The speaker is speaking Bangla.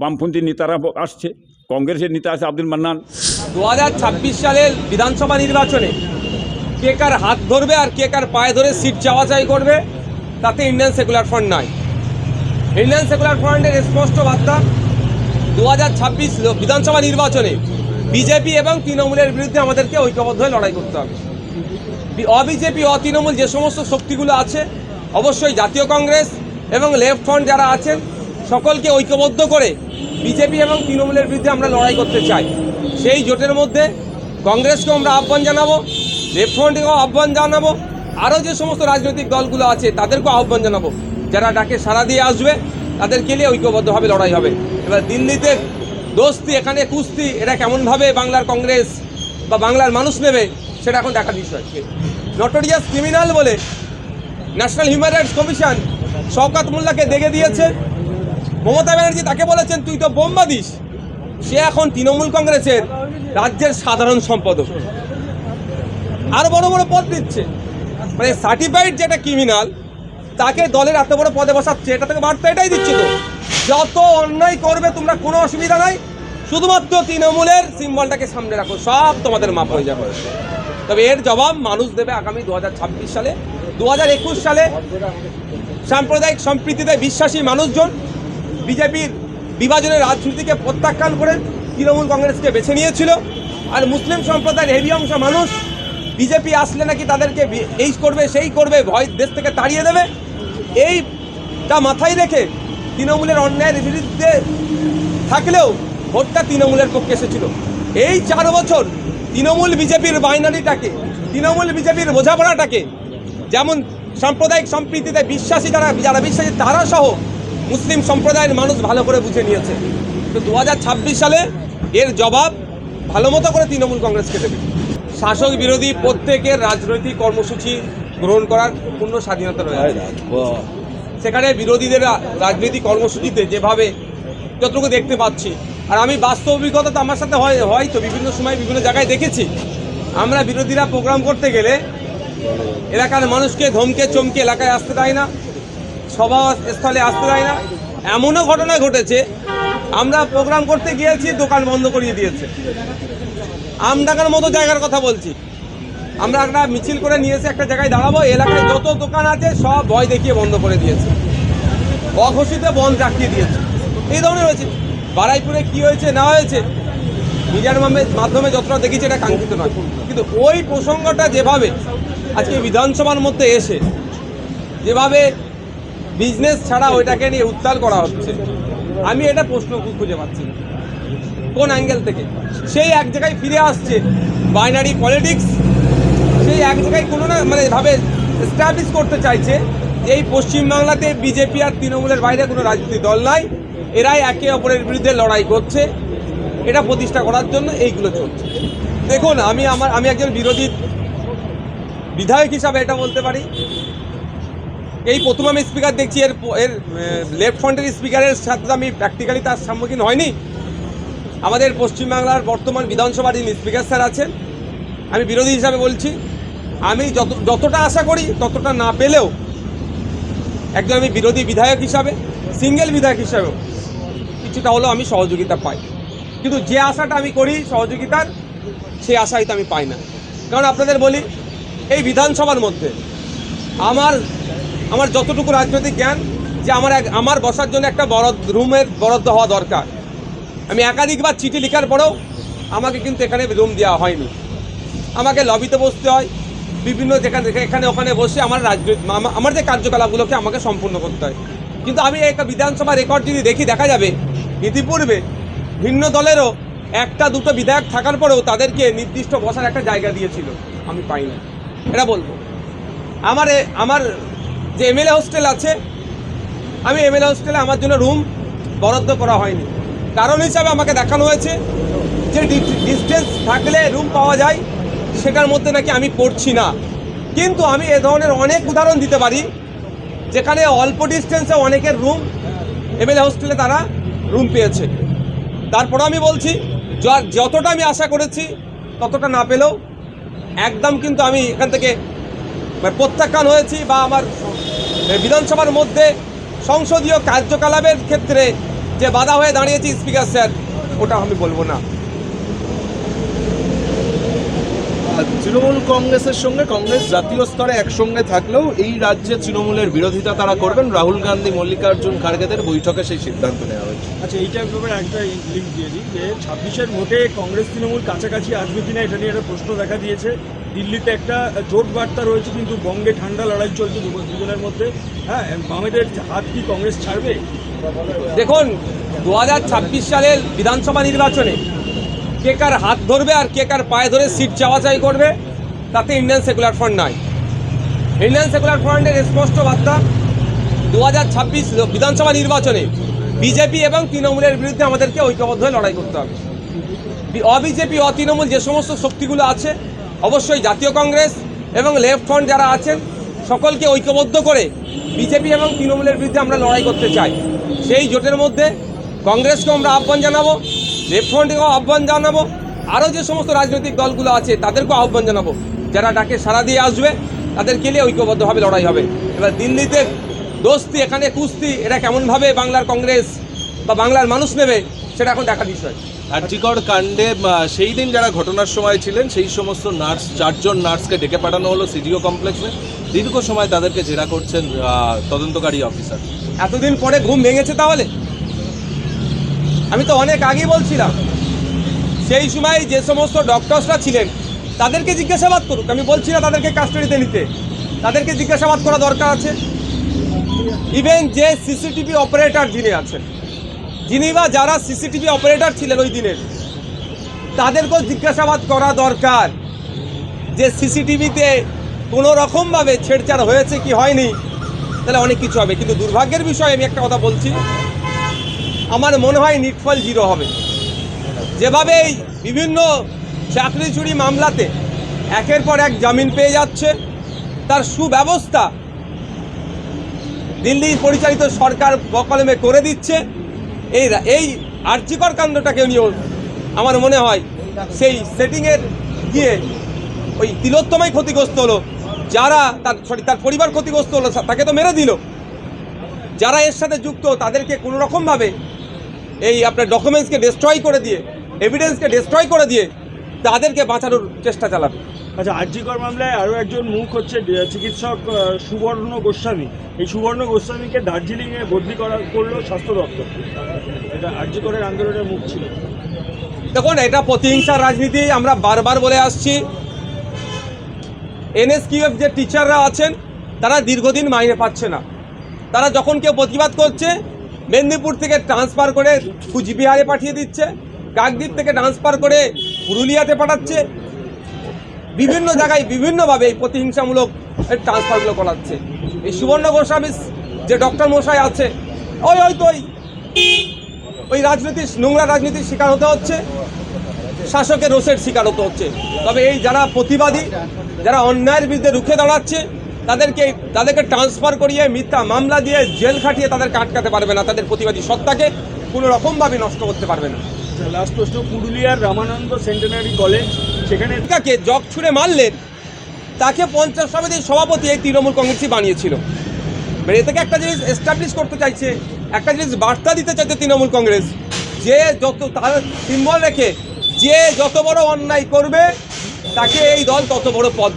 বামপন্থী নেতারা আসছে, কংগ্রেসের নেতা আছে আব্দুল মান্নান। দু সালের বিধানসভা নির্বাচনে কে কার হাত ধরবে আর কে কার পায়ে ধরে সিট চাওয়া চাই করবে, তাতে ইন্ডিয়ান সেকুলার ফ্রন্ট নাই। ইন্ডিয়ান সেকুলার ফ্রন্টের স্পষ্ট বার্তা, দু হাজার ছাব্বিশ বিধানসভা নির্বাচনে বিজেপি এবং তৃণমূলের বিরুদ্ধে আমাদেরকে ঐক্যবদ্ধ হয়ে লড়াই করতে হবে। অবিজেপি অ তৃণমূল যে সমস্ত শক্তিগুলো আছে, অবশ্যই জাতীয় কংগ্রেস এবং লেফট ফ্রন্ট যারা আছেন সকলকে ঐক্যবদ্ধ করে বিজেপি এবং তৃণমূলের বিরুদ্ধে আমরা লড়াই করতে চাই। সেই জোটের মধ্যে কংগ্রেসকেও আমরা আহ্বান জানাব লেফট ফ্রন্টকেও আহ্বান জানাব, আরও যে সমস্ত রাজনৈতিক দলগুলো আছে তাদেরকেও আহ্বান জানাব। যারা ডাকে সাড়া দিয়ে আসবে, তাদেরকে নিয়ে ঐক্যবদ্ধভাবে লড়াই হবে। এবার দিল্লিতে দোস্তি, এখানে কুস্তি এটা কেমনভাবে বাংলার কংগ্রেস বা বাংলার মানুষ নেবে, সেটা এখন দেখার বিষয়। নটোরিয়াস ক্রিমিনাল বলে National Human Rights Commission Shaukat মোল্লাকে দেখে দিয়েছে। মমতা ব্যানার্জি তাকে বলেছেন, তুই তো বোম্বা দিস। সে এখন তৃণমূল কংগ্রেসের রাজ্যের সাধারণ সম্পাদক। আরও বড় বড় পদ দিচ্ছে। মানে সার্টিফাইড যেটা ক্রিমিনাল তাকে দলের এত বড় পদে বসাচ্ছে, এটা থেকে বার্তা এটাই দিচ্ছে তো। যত অন্যায় করবে, তোমরা কোনো অসুবিধা নাই। শুধুমাত্র তৃণমূলের সিম্বলটাকে সামনে রাখো, সব তোমাদের মাপ হয়ে যাবে। তবে এর জবাব মানুষ দেবে আগামী দু হাজার ছাব্বিশ সালে। দু হাজার একুশ সালে সাম্প্রদায়িক সম্প্রীতিতে বিশ্বাসী মানুষজন বিজেপির বিভাজনের রাজনীতিকে প্রত্যাখ্যান করে তৃণমূল কংগ্রেসকে বেছে নিয়েছিল। আর মুসলিম সম্প্রদায়ের হেভি অংশ মানুষ বিজেপি আসলে নাকি তাদেরকে এই করবে, সেই করবে, ভয় দেশ থেকে তাড়িয়ে দেবে। এইটা মাথায় রেখে তৃণমূলের অন্যায়ের বিরুদ্ধে থাকলেও ভোটটা তৃণমূলের পক্ষে এসেছিল। এই চার বছর তৃণমূল বিজেপির বাইনারিটাকে, তৃণমূল বিজেপির বোঝাপড়াটাকে যেমন সাম্প্রদায়িক সম্প্রীতিতে বিশ্বাসী যারা যারা বিশ্বাসী তারা সহ মুসলিম সম্প্রদায়ের মানুষ ভালো করে বুঝে নিয়েছে। তো দু হাজার ছাব্বিশ সালে এর জবাব ভালো মতো করে তৃণমূল কংগ্রেসকে দেবে শাসক বিরোধী প্রত্যেকের রাজনৈতিক কর্মসূচি গ্রহণ করার পূর্ণ স্বাধীনতা রয়েছে সেখানে বিরোধীদের রাজনৈতিক কর্মসূচিতে যেভাবে যতটুকু দেখতে পাচ্ছি, আর আমি বাস্তব অভিজ্ঞতা তো আমার সাথে হয় হয়তো বিভিন্ন সময় বিভিন্ন জায়গায় দেখেছি। আমরা বিরোধীরা প্রোগ্রাম করতে গেলে এলাকার মানুষকে ধমকে চমকে এলাকায় আসতে দেয় না। সভা স্থলে আসতে দেয় না। এমনও ঘটনা ঘটেছে, আমরা প্রোগ্রাম করতে গিয়েছি, দোকান বন্ধ করিয়ে দিয়েছে। আমডাঙ্গার মতো জায়গার কথা বলছি। আমরা একটা মিছিল করে নিয়ে এসে একটা জায়গায় দাঁড়াবো, এলাকায় যত দোকান আছে, সব ভয় দেখিয়ে বন্ধ করে দিয়েছে। অঘোষিত বন্ধ রাখিয়ে দিয়েছে। এই ধরনের হয়েছে। বারাইপুরে কি হয়েছে, না হয়েছে, মিডিয়ার মাধ্যমে যতটা দেখেছি, এটা কাঙ্ক্ষিত নয়। কিন্তু ওই প্রসঙ্গটা যেভাবে আজকে বিধানসভার মধ্যে এসে, যেভাবে বিজনেস ছাড়া ওইটাকে নিয়ে উত্তাল করা হচ্ছে। আমি এটা প্রশ্ন খুঁজে পাচ্ছি কোন অ্যাঙ্গেল থেকে? সেই এক জায়গায় ফিরে আসছে বাইনারি পলিটিক্স সেই এক জায়গায় কোনো না মানে ভাবে এস্টাবলিশ করতে চাইছে এই পশ্চিমবাংলাতে বিজেপি আর তৃণমূলের বাইরে কোনো রাজনৈতিক দল নাই। এরাই একে অপরের বিরুদ্ধে লড়াই করছে। এটা প্রতিষ্ঠা করার জন্য এইগুলো চলছে। দেখুন, আমি আমার আমি একজন বিরোধী বিধায়ক হিসাবে এটা বলতে পারি। এই প্রথম আমি স্পিকার দেখছি, এর এর লেফট ফ্রন্টের স্পিকারের সাথে আমি প্র্যাকটিক্যালি তার সম্মুখীন হয়নি। আমাদের পশ্চিমবাংলার বর্তমান বিধানসভার যিনি স্পিকার স্যার আছেন, আমি বিরোধী হিসাবে বলছি, আমি যত, যতটা আশা করি ততটা না পেলেও একজন আমি বিরোধী বিধায়ক হিসাবে সিঙ্গেল বিধায়ক হিসাবেও কিছুটা হলেও আমি সহযোগিতা পাই। কিন্তু যে আশাটা আমি করি সহযোগিতার সেই আশা হয়তো আমি পাই না। কারণ আপনাদের বলি, এই বিধানসভার মধ্যে আমার আমার যতটুকু রাজনৈতিক জ্ঞান যে আমার এক আমার বসার জন্য একটা বরাদ রুমের বরাদ্দ হওয়া দরকার। আমি একাধিকবার চিঠি লেখার পরেও আমাকে কিন্তু এখানে রুম দেওয়া হয়নি। আমাকে লবিতে বসতে হয়। বিভিন্ন যেখানে এখানে ওখানে বসে আমার রাজনৈতিক আমার যে কার্যকলাপগুলোকে আমাকে সম্পূর্ণ করতে হয়। কিন্তু আমি একটা বিধানসভা রেকর্ড যদি দেখি, দেখা যাবে ইতিপূর্বে ভিন্ন দলেরও একটা, দুটো বিধায়ক থাকার পরেও তাদেরকে নির্দিষ্ট বসার একটা জায়গা দিয়েছিল। আমি পাই না এটা বলব। আমার আমার যে এমএলএ হোস্টেল আছে, আমি এমএলএ হোস্টেলে আমার জন্য রুম বরাদ্দ করা হয়নি। কারণ হিসাবে আমাকে দেখানো হয়েছে যে ডিস্টেন্স থাকলে রুম পাওয়া যায়, সেটার মধ্যে নাকি আমি পড়ছি না। কিন্তু আমি এ ধরনের অনেক উদাহরণ দিতে পারি, যেখানে অল্প ডিস্টেন্সে অনেকের রুম এমএলএ হোস্টেলে তারা রুম পেয়েছে। তারপরে আমি বলছি যতটা আমি আশা করেছি, ততটা না পেলেও, একদম কিন্তু আমি এখান থেকে মানে প্রত্যাখ্যান হয়েছি বা আমার বিধানসভার মধ্যে সংসদীয় কার্যকলাপের ক্ষেত্রে যে বাধা হয়ে দাঁড়িয়েছি স্পিকার স্যার, ওটা আমি বলব না আর তৃণমূল কংগ্রেসের সঙ্গে কংগ্রেস জাতীয় স্তরে একসঙ্গে থাকলেও এই রাজ্যে তৃণমূলের বিরোধিতা তারা করবেন। রাহুল গান্ধী মল্লিকার্জুন খার্গেদের বৈঠকে সেই সিদ্ধান্ত নেওয়া হয়েছে। আচ্ছা এইটার ব্যাপারে একটা লিঙ্ক দিয়ে দিই যে ছাব্বিশের ভোটে কংগ্রেস তৃণমূল কাছাকাছি আসবে কিনা এটা নিয়ে একটা প্রশ্ন দেখা দিয়েছে। দিল্লিতে একটা জোট বার্তা রয়েছে কিন্তু বঙ্গে ঠান্ডা লড়াই চলছে দু- দুজনের মধ্যে। হ্যাঁ বামেদের হাত কি কংগ্রেস ছাড়বে? দেখুন দু হাজার ছাব্বিশ সালের বিধানসভা নির্বাচনে কে কার হাত ধরবে আর কে কার পায়ে ধরে সিট চাওয়াচাই করবে, তাতে ইন্ডিয়ান সেকুলার ফ্রন্ট নাই। ইন্ডিয়ান সেকুলার ফ্রন্টের স্পষ্ট বার্তা দু হাজার ছাব্বিশ বিধানসভা নির্বাচনে বিজেপি এবং তৃণমূলের বিরুদ্ধে আমাদেরকে ঐক্যবদ্ধ হয়ে লড়াই করতে হবে। অবিজেপি অতৃণমূল যে সমস্ত শক্তিগুলো আছে, অবশ্যই জাতীয় কংগ্রেস এবং লেফট ফ্রন্ট যারা আছেন, সকলকে ঐক্যবদ্ধ করে বিজেপি এবং তৃণমূলের বিরুদ্ধে আমরা লড়াই করতে চাই। সেই জোটের মধ্যে কংগ্রেসকেও আমরা আহ্বান জানাব। লেফট ফ্রন্টকেও আহ্বান জানাব? আরও যে সমস্ত রাজনৈতিক দলগুলো আছে তাদেরকেও আহ্বান জানাব। যারা ডাকে সাড়া দিয়ে আসবে তাদের নিয়ে ঐক্যবদ্ধভাবে লড়াই হবে। এবার দিল্লিতে দোস্তি এখানে কুস্তি এটা কেমনভাবে বাংলার কংগ্রেস বা বাংলার মানুষ নেবে সেটা এখন দেখার বিষয়। আর্জিকর কাণ্ডে সেই দিন যারা ঘটনার সময় ছিলেন সেই সমস্ত নার্স চারজন নার্সকে ডেকে পাঠানো হলো সিডিও কমপ্লেক্সে। দীর্ঘ সময় তাদেরকে জেরা করছেন তদন্তকারী অফিসার। এতদিন পরে ঘুম ভেঙেছে তাহলে? আমি তো অনেক আগেই বলছিলাম, সেই সময় যে সমস্ত ডক্টরসরা ছিলেন, তাদেরকে জিজ্ঞাসাবাদ করুক। আমি বলছি না তাদেরকে কাস্টাডিতে নিতে। তাদেরকে জিজ্ঞাসাবাদ করা দরকার আছে। ইভেন যে সিসিটিভি অপারেটর যিনি আছেন, যিনি বা যারা সিসিটিভি অপারেটর ছিলেন ওই দিনের, তাদেরকেও জিজ্ঞাসাবাদ করা দরকার যে সিসিটিভিতে কোনো রকমভাবে ছেড়ছাড় হয়েছে কি হয়নি, তাহলে অনেক কিছু হবে। কিন্তু দুর্ভাগ্যের বিষয়ে আমি একটা কথা বলছি আমার মনে হয় নিটফল জিরো হবে। যেভাবে এই বিভিন্ন চাকরি চুরি মামলাতে একের পর এক জামিন পেয়ে যাচ্ছে, তার সুব্যবস্থা দিল্লি পরিচালিত সরকার বকলমে করে দিচ্ছে, এই এই আর্যিকর কাণ্ডটাকে নিয়েও আমার মনে হয় সেই সেটিংয়ের গিয়ে ওই তিলোত্তমাই ক্ষতিগ্রস্ত হলো, যারা তার সরি তার পরিবার ক্ষতিগ্রস্ত হলো, তাকে তো মেরে দিল। যারা এর সাথে যুক্ত, তাদেরকে কোনো রকমভাবে এই আপনার ডকুমেন্টসকে ডিস্ট্রয় করে দিয়ে এভিডেন্সকে ডিস্ট্রয় করে দিয়ে তাদেরকে বাঁচানোর চেষ্টা চালাবে। আচ্ছা আরজিকর মামলায় আরও একজন মুখ হচ্ছে চিকিৎসক সুবর্ণ গোস্বামী। এই সুবর্ণ গোস্বামীকে দার্জিলিংয়ে বদলি করা করল স্বাস্থ্য দপ্তর। এটা আরজিকরের আন্দোলনের মুখ ছিল। দেখুন এটা প্রতিহিংসার রাজনীতি আমরা বারবার বলে আসছি। এনএসকিউএফ যে টিচাররা আছেন তারা দীর্ঘদিন মাইনে পাচ্ছে না। তারা যখন কেউ প্রতিবাদ করছে মেদিনীপুর থেকে ট্রান্সফার করে কুচবিহারে পাঠিয়ে দিচ্ছে, কাকদ্বীপ থেকে ট্রান্সফার করে পুরুলিয়াতে পাঠাচ্ছে। বিভিন্ন জায়গায় বিভিন্নভাবে এই প্রতিহিংসামূলক ট্রান্সফারগুলো করাচ্ছে। এই সুবর্ণ গোস্বামী যে ডক্টর মশাই আছে, ওই ওই তো ওই রাজনীতির নোংরা রাজনীতির শিকার হতে হচ্ছে, শাসকের রোষের শিকার হতে হচ্ছে। তবে এই যারা প্রতিবাদী, যারা অন্যায়ের বিরুদ্ধে রুখে দাঁড়াচ্ছে তাদেরকে তাদেরকে ট্রান্সফার করিয়ে মিথ্যা মামলা দিয়ে জেল খাটিয়ে তাদেরকে আটকাতে পারবে না তাদের প্রতিবাদী সত্তাকে কোনো রকমভাবে নষ্ট করতে পারবে না। লাস্ট প্রশ্ন পুরুলিয়ার রামানন্দ সেন্টেনারি কলেজ সেখানে তাকে জগ ছুঁড়ে মারলেন তাকে পঞ্চায়েত সমিতির সভাপতি এই তৃণমূল কংগ্রেসই বানিয়েছিল। মানে এ থেকে একটা জিনিস এস্টাবলিশ করতে চাইছে একটা জিনিস বার্তা দিতে চাইছে তৃণমূল কংগ্রেস যে যত তার সিম্বল রেখে যে যত বড় অন্যায় করবে তাকে এই দল তত বড় পদ